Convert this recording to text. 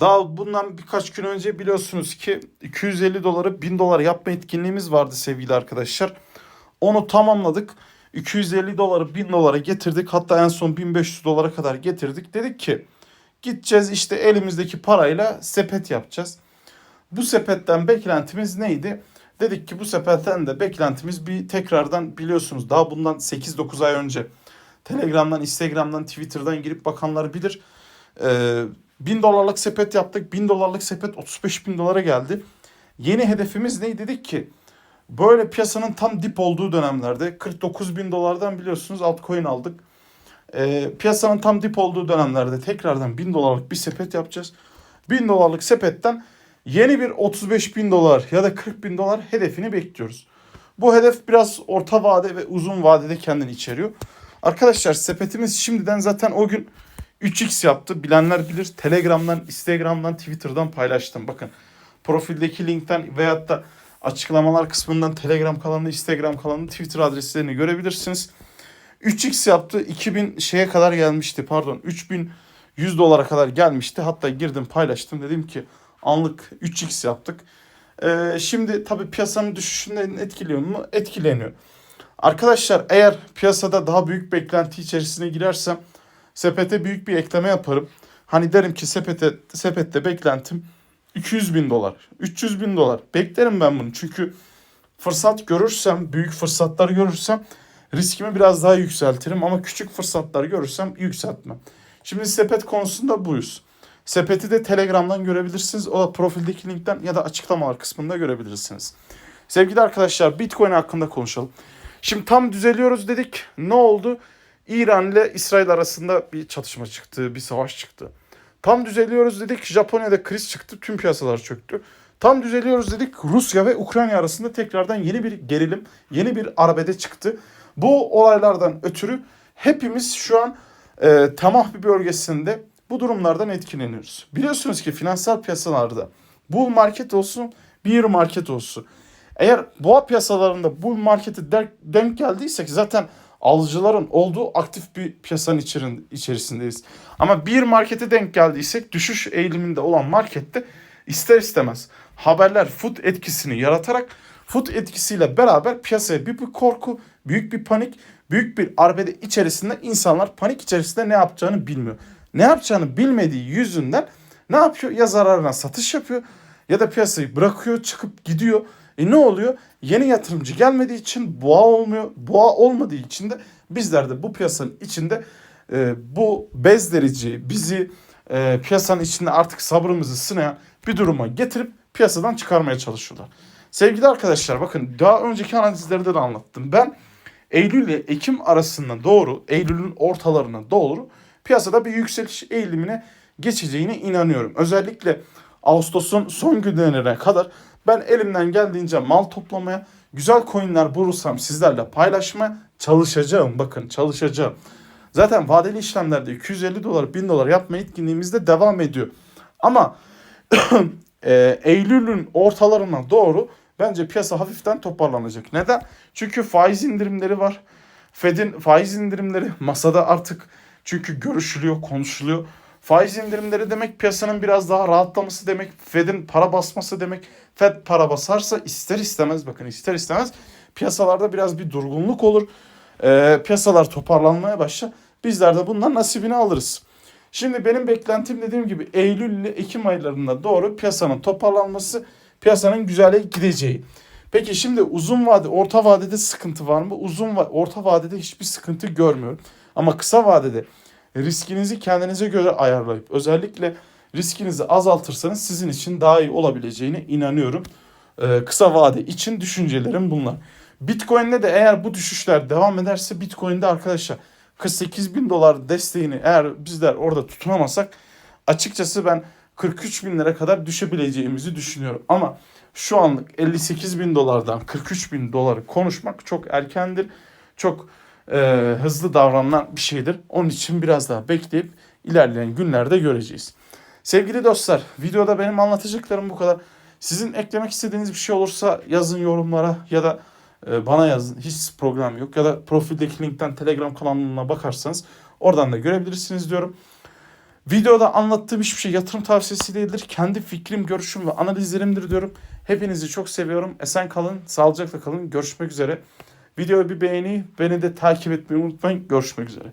Daha bundan birkaç gün önce biliyorsunuz ki 250 doları 1000 dolar yapma etkinliğimiz vardı sevgili arkadaşlar. Onu tamamladık. 250 doları 1000 dolara getirdik. Hatta en son 1500 dolara kadar getirdik. Dedik ki gideceğiz işte elimizdeki parayla sepet yapacağız. Bu sepetten beklentimiz neydi? Dedik ki bu sepetten de beklentimiz bir tekrardan biliyorsunuz daha bundan 8-9 ay önce Telegram'dan, Instagram'dan, Twitter'dan girip bakanlar bilir. Ee, 1000 dolarlık sepet yaptık. 1000 dolarlık sepet 35 bin dolara geldi. Yeni hedefimiz ne? Dedik ki böyle piyasanın tam dip olduğu dönemlerde 49 bin dolardan biliyorsunuz altcoin aldık. Ee, piyasanın tam dip olduğu dönemlerde tekrardan 1000 dolarlık bir sepet yapacağız. 1000 dolarlık sepetten yeni bir 35 bin dolar ya da 40 bin dolar hedefini bekliyoruz. Bu hedef biraz orta vade ve uzun vadede kendini içeriyor. Arkadaşlar sepetimiz şimdiden zaten o gün 3x yaptı. Bilenler bilir. Telegram'dan, Instagram'dan, Twitter'dan paylaştım. Bakın profildeki linkten veyahut da açıklamalar kısmından Telegram kanalını, Instagram kanalını, Twitter adreslerini görebilirsiniz. 3x yaptı. 2000 şeye kadar gelmişti. Pardon 3100 dolara kadar gelmişti. Hatta girdim paylaştım. Dedim ki anlık 3x yaptık. Ee, şimdi tabii piyasanın düşüşünden etkiliyor mu? Etkileniyor. Arkadaşlar eğer piyasada daha büyük beklenti içerisine girersem sepete büyük bir ekleme yaparım. Hani derim ki sepete sepette beklentim 200 bin dolar, 300 bin dolar. Beklerim ben bunu çünkü fırsat görürsem, büyük fırsatlar görürsem riskimi biraz daha yükseltirim ama küçük fırsatlar görürsem yükseltmem. Şimdi sepet konusunda buyuz. Sepeti de Telegram'dan görebilirsiniz. O da profildeki linkten ya da açıklamalar kısmında görebilirsiniz. Sevgili arkadaşlar Bitcoin hakkında konuşalım. Şimdi tam düzeliyoruz dedik. Ne oldu? İran ile İsrail arasında bir çatışma çıktı, bir savaş çıktı. Tam düzeliyoruz dedik. Japonya'da kriz çıktı. Tüm piyasalar çöktü. Tam düzeliyoruz dedik. Rusya ve Ukrayna arasında tekrardan yeni bir gerilim, yeni bir arbede çıktı. Bu olaylardan ötürü hepimiz şu an e, tamah bir bölgesinde bu durumlardan etkileniyoruz. Biliyorsunuz ki finansal piyasalarda bull market olsun, bear market olsun. Eğer boğa piyasalarında bull markete der- denk geldiysek zaten alıcıların olduğu aktif bir piyasanın içerisindeyiz. Ama bir markete denk geldiysek düşüş eğiliminde olan markette ister istemez haberler foot etkisini yaratarak foot etkisiyle beraber piyasaya bir, bir korku, büyük bir panik, büyük bir arbede içerisinde insanlar panik içerisinde ne yapacağını bilmiyor. Ne yapacağını bilmediği yüzünden ne yapıyor? Ya zararına satış yapıyor ya da piyasayı bırakıyor, çıkıp gidiyor. E ne oluyor? Yeni yatırımcı gelmediği için boğa olmuyor. Boğa olmadığı için de bizler de bu piyasanın içinde e, bu bezdirici, bizi e, piyasanın içinde artık sabrımızı sınayan bir duruma getirip piyasadan çıkarmaya çalışıyorlar. Sevgili arkadaşlar bakın daha önceki analizlerde de anlattım. Ben Eylül ile Ekim arasında doğru, Eylül'ün ortalarına doğru piyasada bir yükseliş eğilimine geçeceğine inanıyorum. Özellikle Ağustos'un son günlerine kadar ben elimden geldiğince mal toplamaya, güzel coinler bulursam sizlerle paylaşmaya çalışacağım. Bakın çalışacağım. Zaten vadeli işlemlerde 250 dolar, 1000 dolar yapma etkinliğimiz de devam ediyor. Ama e, Eylül'ün ortalarına doğru bence piyasa hafiften toparlanacak. Neden? Çünkü faiz indirimleri var. Fed'in faiz indirimleri masada artık çünkü görüşülüyor, konuşuluyor. Faiz indirimleri demek piyasanın biraz daha rahatlaması demek. Fed'in para basması demek. Fed para basarsa ister istemez bakın ister istemez piyasalarda biraz bir durgunluk olur. Ee, piyasalar toparlanmaya başlar. Bizler de bundan nasibini alırız. Şimdi benim beklentim dediğim gibi Eylül ile Ekim aylarında doğru piyasanın toparlanması, piyasanın güzele gideceği. Peki şimdi uzun vade, orta vadede sıkıntı var mı? Uzun va- orta vadede hiçbir sıkıntı görmüyorum. Ama kısa vadede riskinizi kendinize göre ayarlayıp özellikle riskinizi azaltırsanız sizin için daha iyi olabileceğine inanıyorum. Ee, kısa vade için düşüncelerim bunlar. Bitcoin'de de eğer bu düşüşler devam ederse Bitcoin'de arkadaşlar 48 bin dolar desteğini eğer bizler orada tutunamazsak açıkçası ben 43 bin lira kadar düşebileceğimizi düşünüyorum. Ama şu anlık 58 bin dolardan 43 bin doları konuşmak çok erkendir. Çok e, hızlı davranılan bir şeydir. Onun için biraz daha bekleyip ilerleyen günlerde göreceğiz. Sevgili dostlar, videoda benim anlatacaklarım bu kadar. Sizin eklemek istediğiniz bir şey olursa yazın yorumlara ya da e, bana yazın. Hiç program yok. Ya da profildeki linkten Telegram kanalına bakarsanız oradan da görebilirsiniz diyorum. Videoda anlattığım hiçbir şey yatırım tavsiyesi değildir. Kendi fikrim, görüşüm ve analizlerimdir diyorum. Hepinizi çok seviyorum. Esen kalın, sağlıcakla kalın. Görüşmek üzere. Videoyu bir beğeni, beni de takip etmeyi unutmayın. Görüşmek üzere.